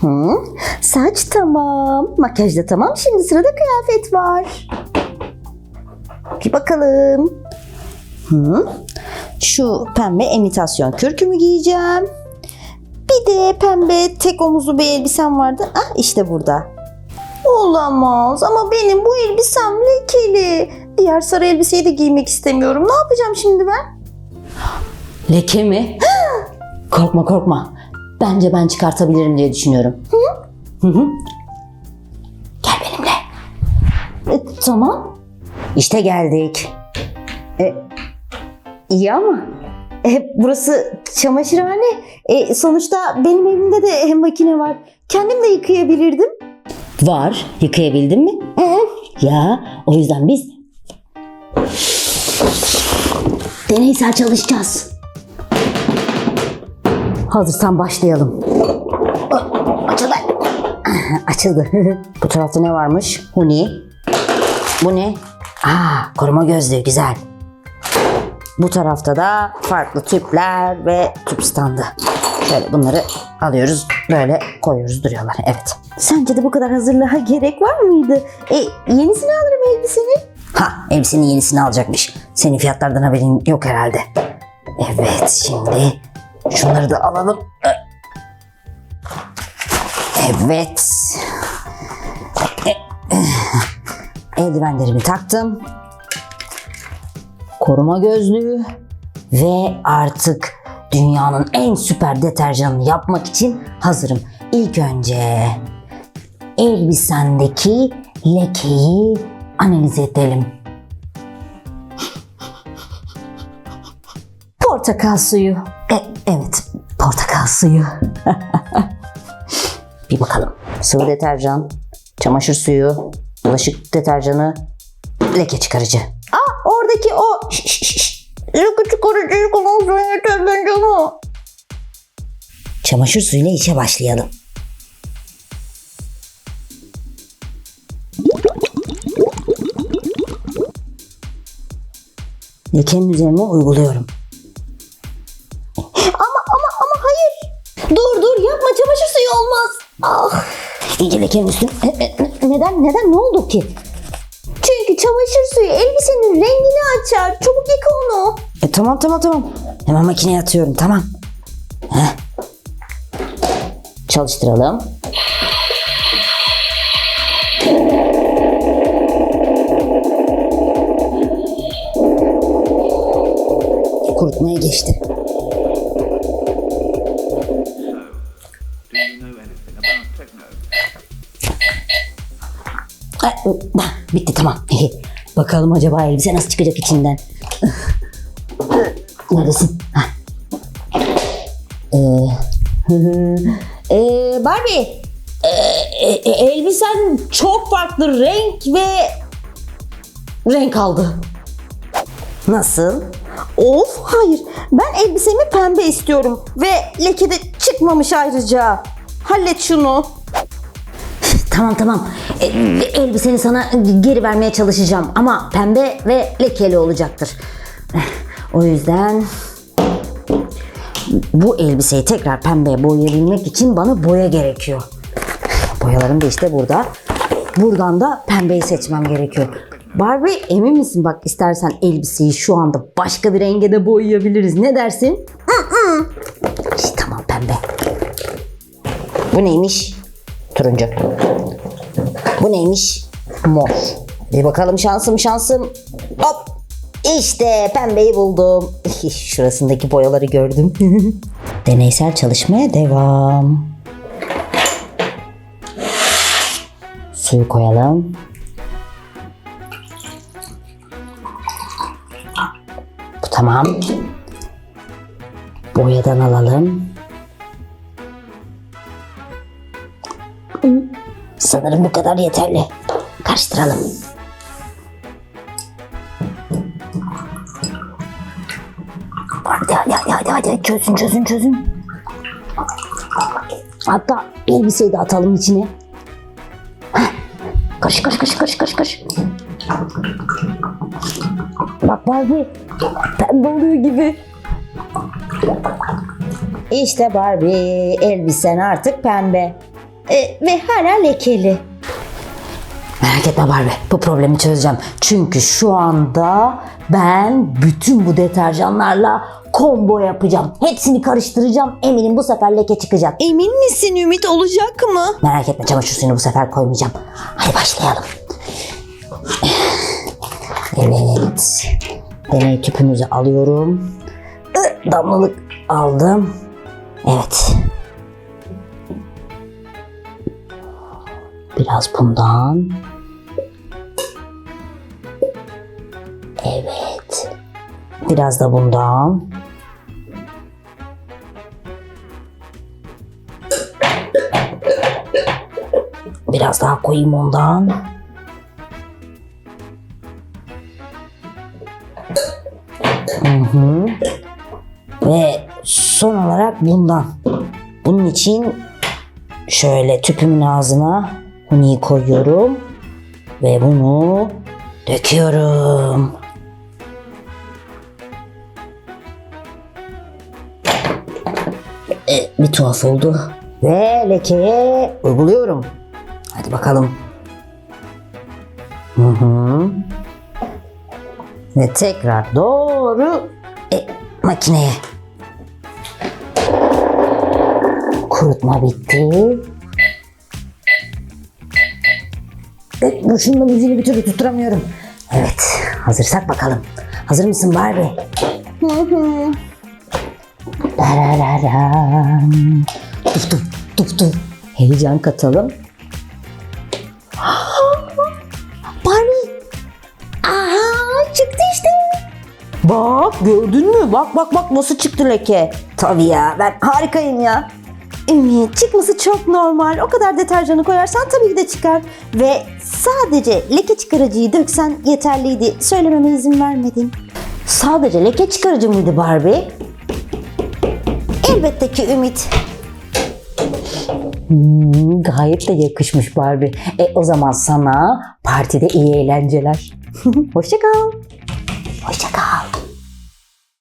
Hı, saç tamam. Makyaj da tamam. Şimdi sırada kıyafet var. Bir bakalım. Hı, şu pembe imitasyon kürkümü giyeceğim. Bir de pembe tek omuzlu bir elbisem vardı. Ah işte burada. Olamaz ama benim bu elbisem lekeli. Diğer sarı elbiseyi de giymek istemiyorum. Ne yapacağım şimdi ben? Leke mi? korkma korkma. Bence ben çıkartabilirim diye düşünüyorum. Hı hı. Gel benimle. E, tamam. İşte geldik. İyi ama e, burası çamaşırhane. E, sonuçta benim evimde de makine var. Kendim de yıkayabilirdim. Var. Yıkayabildin mi? Ya o yüzden biz deneysel çalışacağız. Hazırsan başlayalım. Açıldı. Açıldı. Bu tarafta ne varmış? Huni. Bu ne? Aa, koruma gözlüğü güzel. Bu tarafta da farklı tüpler ve tüp standı. Şöyle bunları alıyoruz, böyle koyuyoruz duruyorlar. Evet. Sence de bu kadar hazırlığa gerek var mıydı? E, yenisini alırım elbisenin. Ha, elbisenin yenisini alacakmış. Senin fiyatlardan haberin yok herhalde. Evet, şimdi şunları da alalım. Evet. Eldivenlerimi taktım. Koruma gözlüğü ve artık dünyanın en süper deterjanını yapmak için hazırım. İlk önce elbisendeki lekeyi analiz edelim. Portakal suyu. E, evet, portakal suyu. Bir bakalım. Sıvı deterjan, çamaşır suyu, bulaşık deterjanı, leke çıkarıcı. Aa, oradaki o şş, şş, şş. Yıkı çıkarıcıyı kullansan yeter bence ama. Çamaşır suyuyla işe başlayalım. Lekenin üzerine uyguluyorum. Ama ama ama hayır. Dur dur yapma çamaşır suyu olmaz. Ah, İyice lekenin üstüne e, e, neden neden ne oldu ki? Çünkü çamaşır suyu elbisenin rengini açar. Çabuk yıka onu. E, tamam tamam tamam. Hemen makineye atıyorum tamam. Heh. Çalıştıralım. Kurutmaya geçti. Bitti tamam. Bakalım acaba elbise nasıl çıkacak içinden. Neredesin? Ee, ee, Barbie. Ee, e- e- elbisen çok farklı renk ve renk aldı. Nasıl? Of hayır. Ben elbisemi pembe istiyorum. Ve leke de çıkmamış ayrıca. Hallet şunu. Tamam tamam. E, elbiseni sana geri vermeye çalışacağım ama pembe ve lekeli olacaktır. O yüzden bu elbiseyi tekrar pembeye boyayabilmek için bana boya gerekiyor. Boyalarım da işte burada. Buradan da pembeyi seçmem gerekiyor. Barbie emin misin bak istersen elbiseyi şu anda başka bir renge de boyayabiliriz. Ne dersin? İşte tamam pembe. Bu neymiş? Turuncu. Bu neymiş? Mor. Bir bakalım şansım şansım. Hop. İşte pembeyi buldum. Şurasındaki boyaları gördüm. Deneysel çalışmaya devam. Suyu koyalım. Tamam. Boyadan alalım. Sanırım bu kadar yeterli. Karıştıralım. Hadi hadi hadi hadi, hadi. çözün çözün çözün. Hatta elbiseyi de atalım içine. Heh. Karış karış karış karış karış karış. Barbie pembe oluyor gibi. İşte Barbie elbisen artık pembe. E, ve hala lekeli. Merak etme Barbie bu problemi çözeceğim. Çünkü şu anda ben bütün bu deterjanlarla combo yapacağım. Hepsini karıştıracağım. Eminim bu sefer leke çıkacak. Emin misin Ümit olacak mı? Merak etme çamaşır suyunu bu sefer koymayacağım. Hadi başlayalım. Evet. Deney tüpümüzü alıyorum. Damlalık aldım. Evet. Biraz bundan. Evet. Biraz da bundan. Biraz daha koyayım ondan. Hı hı. Ve son olarak bundan. Bunun için şöyle tüpümün ağzına huniyi koyuyorum ve bunu döküyorum. E, bir tuhaf oldu. Ve lekeye uyguluyorum. Hadi bakalım. Hı hı. Ve tekrar doğru e, makineye. Kurutma bitti. E, bu şunun müziğini bir türlü tutturamıyorum. Evet, hazırsak bakalım. Hazır mısın Barbie? Hı hı. Darararam. Tuf tuf tuf tuf. Heyecan katalım. Bak gördün mü? Bak bak bak nasıl çıktı leke. Tabii ya ben harikayım ya. Ümit çıkması çok normal. O kadar deterjanı koyarsan tabii ki de çıkar. Ve sadece leke çıkarıcıyı döksen yeterliydi. Söylememe izin vermedin. Sadece leke çıkarıcı mıydı Barbie? Elbette ki Ümit. Hmm, gayet de yakışmış Barbie. E o zaman sana partide iyi eğlenceler. Hoşça kal. Hoşça kal.